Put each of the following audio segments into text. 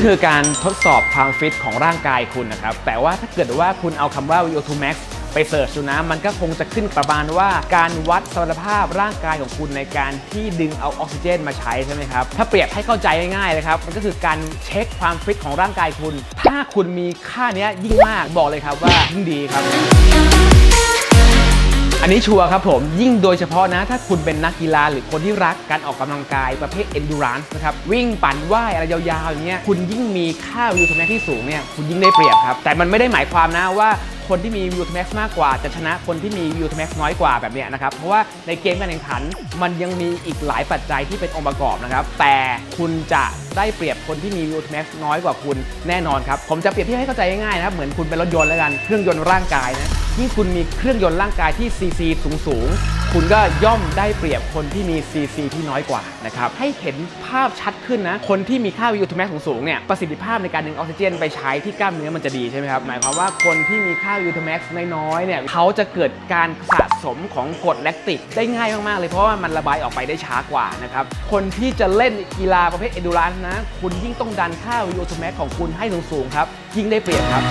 นี่คือการทดสอบความฟิตของร่างกายคุณนะครับ แต่ว่าถ้าเกิดว่าคุณเอาคำว่า VO2 max ไปเสิร์ชดูนะ มันก็คงจะขึ้นประมาณว่าการวัดสมรรถภาพร่างกายของคุณในการที่ดึงเอาออกซิเจนมาใช้ใช่ไหมครับ ถ้าเปรียบให้เข้าใจง่ายๆเลยครับ มันก็คือการเช็คความฟิตของร่างกายคุณ ถ้าคุณมีค่าเนี้ยยิ่งมากบอกเลยครับว่ายิ่งดีครับ นนี้ชัวร์ครับผมยิ่งโดยเฉพาะนะ ถ้าคุณเป็นนักกีฬาหรือคนที่รักการออกกำลังกายประเภท endurance นะครับวิ่งปั่นว่ายอะไรยาวๆอย่างเงี้ยคุณยิ่งมีค่า VO2 max ที่สูงเนี่ยคุณยิ่งได้เปรียบครับ แต่มันไม่ได้หมายความนะว่าคนที่มี VO2 max มากกว่าจะชนะคนที่มี VO2 max น้อยกว่าแบบเนี้ยนะครับ เพราะว่าในเกมการแข่งขัน มันยังมีอีกหลายปัจจัยที่เป็นองค์ประกอบนะครับ แต่คุณจะได้เปรียบคนที่มี VO2 max น้อยกว่าคุณแน่นอนครับ ผมจะเปรียบเทียบให้เข้าใจง่ายๆนะครับ เหมือนคุณเป็นรถยนต์แล้วกัน เครื่องยนต์ร่างกายนะ ยิ่งคุณมีเครื่องยนต์ร่างกายที่ CC สูงสูงๆคุณก็ย่อมได้เปรียบคนที่มี CC ที่น้อยกว่านะครับให้เห็นภาพชัดขึ้นนะ คนที่มีค่า VO2 max สูงๆเนี่ยประสิทธิภาพในการดึงออกซิเจนไปใช้ที่กล้ามเนื้อมันจะดีใช่ไหมครับหมายความว่าคนที่มีค่า VO2 max น้อยๆเนี่ยเขาจะเกิดการสะสมของกรดแลคติกได้ง่ายมากๆเลยเพราะว่ามันระบายออกไปได้ช้ากว่านะครับคนที่จะเล่นกีฬาประเภท endurance นะคุณยิ่งต้องดันค่า VO2 max ของคุณให้สูงๆครับยิ่งได้เปรียบครับ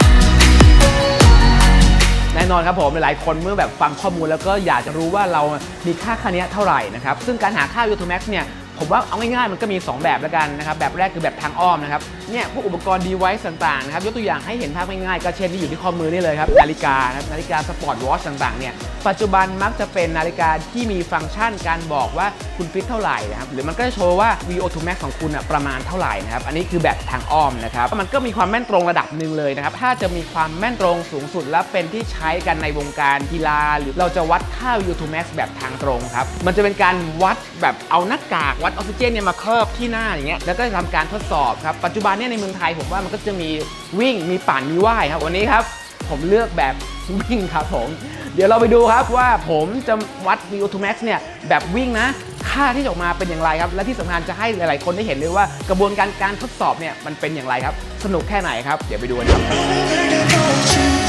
แน่นอนครับผมหลายๆคนเมื่อแบบฟังข้อมูลแล้วก็อยากจะรู้ว่าเรามีค่าค่านี้เท่าไหร่นะครับซึ่งการหาค่า VO2 max เนี่ย ผมว่าเอาง่ายๆมันก็มี 2 แบบแล้วกันนะครับแบบแรกคือแบบทางอ้อมนะครับเนี่ยพวกอุปกรณ์ device ต่างๆนะครับยกตัวอย่างให้เห็นภาพง่ายๆก็เช่นที่อยู่ที่ข้อมือนี่เลยครับนาฬิกานะครับนาฬิกาสปอร์ตวอชต่างๆเนี่ยปัจจุบันมักจะเป็นนาฬิกาที่มีฟังก์ชันการบอกว่าคุณฟิตเท่าไหร่นะครับหรือมันก็จะโชว์ว่า VO2 max ของคุณอะประมาณเท่าไหร่นะครับอันนี้คือแบบทางอ้อมนะครับมันก็มีความแม่นตรงระดับหนึ่งเลยนะครับถ้าจะมีความแม่นตรงสูงสุดและเป็นที่ใช้กันในวงการกีฬา หรือเราจะวัดค่า VO2 max แบบทางตรงครับมันจะเป็นการวัดแบบเอาหน้ากากวัดออกซิเจนเนี่ยมาเคลือบที่หน้าอย่างเงี้ยแล้วก็จะทำการทดสอบครับปัจจุบันเนี่ยในเมืองไทยผมว่ามันก็จะมีวิ่งมีปั่นมีว่ายครับวันนี้ครับ ผมเลือกแบบวิ่งครับผม เดี๋ยวเราไปดูครับว่าผมจะวัด VO2 max เนี่ยแบบวิ่งนะ ค่าที่ออกมาเป็นอย่างไรครับ และที่สำคัญจะให้หลาย ๆ คนได้เห็นด้วยว่ากระบวนการการทดสอบเนี่ยมันเป็นอย่างไรครับ สนุกแค่ไหนครับ เดี๋ยวไปดูกันครับ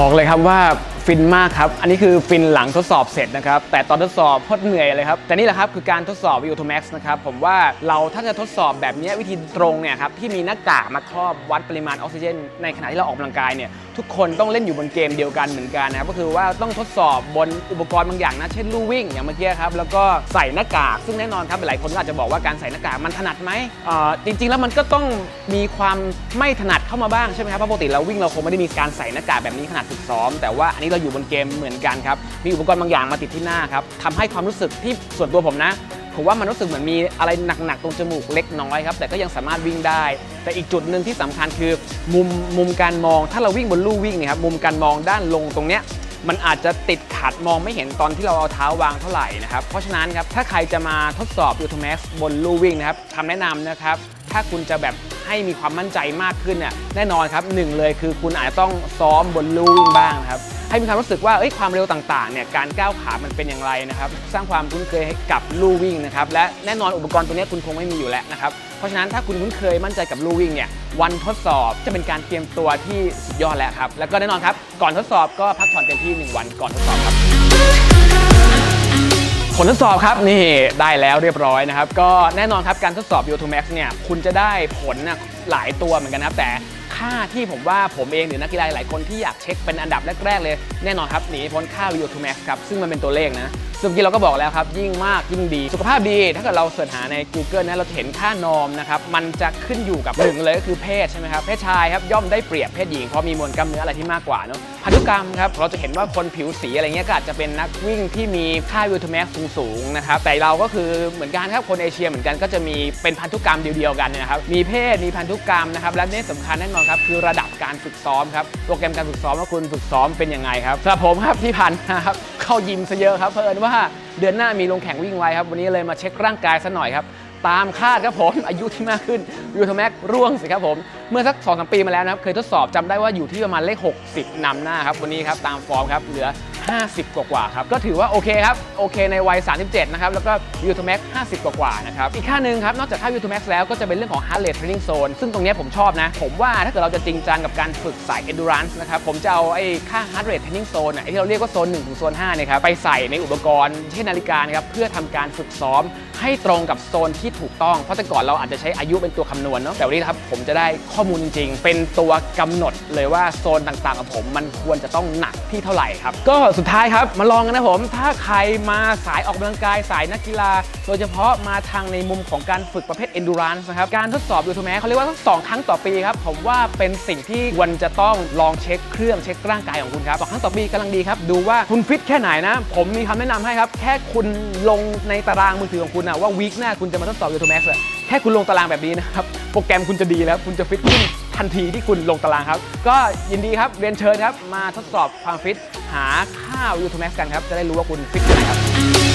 บอกเลยครับว่าฟินมากครับ อันนี้คือฟินหลังทดสอบเสร็จนะครับ แต่ตอนทดสอบโคตรเหนื่อยเลยครับ แต่นี่แหละครับคือการทดสอบ VO2 max นะครับ ผมว่าเราถ้าจะทดสอบแบบนี้วิธีตรงเนี่ยครับที่มีหน้ากากมาครอบวัดปริมาณออกซิเจน ในขณะที่เราออกกำลังกายเนี่ยทุกคนต้องเล่นอยู่บนเกมเดียวกันเหมือนกันนะครับก็คือว่าต้องทดสอบบนอุปกรณ์บางอย่างนะ เช่นลู่วิ่งอย่างเมื่อกี้ครับแล้วก็ใส่หน้ากาก ซึ่งแน่นอนครับหลายคนก็อาจจะบอกว่าการใส่หน้ากากมันถนัดไหมเอ่อจริง ๆ แล้วมันก็ต้องมีความไม่ถนัด เข้ามาบ้างใช่ไหมครับเพราะปกติเราวิ่งเราคงไม่ได้มีการใส่หน้ากากแบบนี้ขนาดฝึกซ้อม แต่ว่าอันนี้เราอยู่บนเกมเหมือนกันครับมีอุปกรณ์บางอย่างมาติดที่หน้าครับทำให้ความรู้สึกที่ส่วนตัวผมนะผมว่ามันรู้สึกเหมือนมีอะไรหนักๆตรงจมูกเล็กน้อยครับแต่ก็ยังสามารถวิ่งได้ แต่อีกจุดหนึ่งที่สำคัญคือมุมมุมการมองถ้าเราวิ่งบนลู่วิ่งเนี่ยครับมุมการมองด้านลงตรงเนี้ยมันอาจจะติดขัดมองไม่เห็นตอนที่เราเอาเท้าวางเท่าไหร่นะครับ เพราะฉะนั้นครับ ถ้าใครจะมาทดสอบ u t o m a x บนลู่วิ่งนะครับคำแนะนำนะครับ ถ้าคุณจะแบบ ให้มีความมั่นใจมากขึ้นเนี่ยแน่นอนครับหนึ่งเลยคือคุณอาจจะต้องซ้อมบนลู่วิ่งบ้างนะครับให้มีความรู้สึกว่าเอ้ยความเร็วต่างๆเนี่ยการก้าวขามันเป็นอย่างไรนะครับสร้างความคุ้นเคยให้กับลู่วิ่งนะครับและแน่นอนอุปกรณ์ตัวนี้คุณคงไม่มีอยู่แล้วนะครับเพราะฉะนั้นถ้าคุณคุ้นเคยมั่นใจกับลู่วิ่งเนี่ยวันทดสอบจะเป็นการเตรียมตัวที่สุดยอดแล้วครับแล้วก็แน่นอนครับก่อนทดสอบก็พักผ่อนเต็มที่ 1 วันก่อนทดสอบครับ ผลทดสอบครับนี่ได้แล้วเรียบร้อยนะครับ ก็แน่นอนครับการทดสอบ Yo2 max เนี่ยคุณจะได้ผลนะหลายตัวเหมือนกันนะครับแต่ค่าที่ผมว่าผมเองหรือนักกีฬาหลายคนที่อยากเช็คเป็นอันดับแรกๆเลย แน่นอนครับหนีพ้นค่า Yo2 max ครับซึ่งมันเป็นตัวเลขนะ ซึ่งเมื่อกี้เราก็บอกแล้วครับ ยิ่งมากยิ่งดี สุขภาพดี ถ้าเกิดเราเสิร์ชหาใน Google นะเราจะเห็นค่านอมนะครับมันจะขึ้นอยู่กับหนึ่งเลยก็คือเพศใช่ไหมครับเพศชายครับย่อมได้เปรียบเพศหญิงเพราะมีมวลกล้ามเนื้ออะไรที่มากกว่าเนาะพันธุกรรมครับเราจะเห็นว่าคนผิวสีอะไรเงี้ยก็อาจจะเป็นนักวิ่งที่มีค่าวิวทแม็กสูงๆนะครับแต่เราก็คือเหมือนกันครับคนเอเชียเหมือนกันก็จะมีเป็นพันธุกรรมเดียวๆกันนะครับมีเพศมีพันธุกรรมนะครับและนี่สำคัญแน่นอนครับคือระดับการฝึกซ้อมครับโปรแกรมการฝึกซ้อมว่าคุณฝึกซ้อมเป็นยังไงครับสำหรับผมครับที่ผ่านมาครับ เข้ายิมซะเยอะครับ เพราะเอิญว่าเดือนหน้ามีลงแข่งวิ่งไวครับ วันนี้เลยมาเช็คร่างกายซะหน่อยครับ ตามคาดครับผม อายุที่มากขึ้นยูทแม็กร่วงสิครับผม เมื่อสัก2อสปีมาแล้วนะครับ เคยทดสอบจำได้ว่าอยู่ที่ประมาณเลข 60นำหน้าครับ วันนี้ครับตามฟอร์มครับเหลือ 50 กว่าๆครับ ก็ถือว่าโอเคครับ โอเคในวัย 37 นะครับ แล้วก็ยูทูแม็ก50 กว่าๆนะครับ อีกค่าหนึ่งครับ นอกจากค่ายูทูแม็กแล้วก็จะเป็นเรื่องของ heart rate training zone ซึ่งตรงนี้ผมชอบนะ ผมว่าถ้าเกิดเราจะจริงจังกับการฝึกสาย endurance นะครับ ผมจะเอาไอ้ค่า heart rate training zone อะไอ้ที่เราเรียกว่าโซน1ถึงโซน5เนี่ยครับไปใส่ในอุปกรณ์เช่นนาฬิกานะครับเพื่อทำการฝึกซ้อมให้ตรงกับโซนที่ถูกต้อง เพราะแต่ก่อนเราอาจจะใช้อายุเป็นตัวคำนวณเนาะแต่วันนี้ครับผมจะได้ข้อมูลจริงๆ เป็นตัวกำหนดเลยว่าโซนต่างๆของผมมันควรจะต้องหนักที่เท่าไหร่ครับก็สุดท้ายครับ มาลองกันนะผม ถ้าใครมาสายออกกำลังกายสายนักกีฬา โดยเฉพาะมาทางในมุมของการฝึกประเภท endurance นะครับ การทดสอบยูทูแมเขาเรียกว่าต้งสองครั้งต่อปีครับ ผมว่าเป็นสิ่งที่ควรจะต้องลองเช็คเครื่องเช็คร่างกายของคุณครับสองครั้งต่อปีกำลังดีครับ ดูว่าคุณฟิตแค่ไหนนะ ผมมีคำแนะนำให้ครับ แค่คุณลงในตารางมือถือของคุณนะว่าวีคหน้าคุณจะมาทดสอบยูทูแม็กซ์แค่คุณลงตารางแบบนี้นะครับ โปรแกรมคุณจะดีแล้ว คุณจะฟิตขึ้น ทันทีที่คุณลงตารางครับ ก็ยินดีครับเรียนเชิญครับ มาทดสอบความฟิต หาค่าวิวทูแม็กกันครับ จะได้รู้ว่าคุณฟิตไหนครับ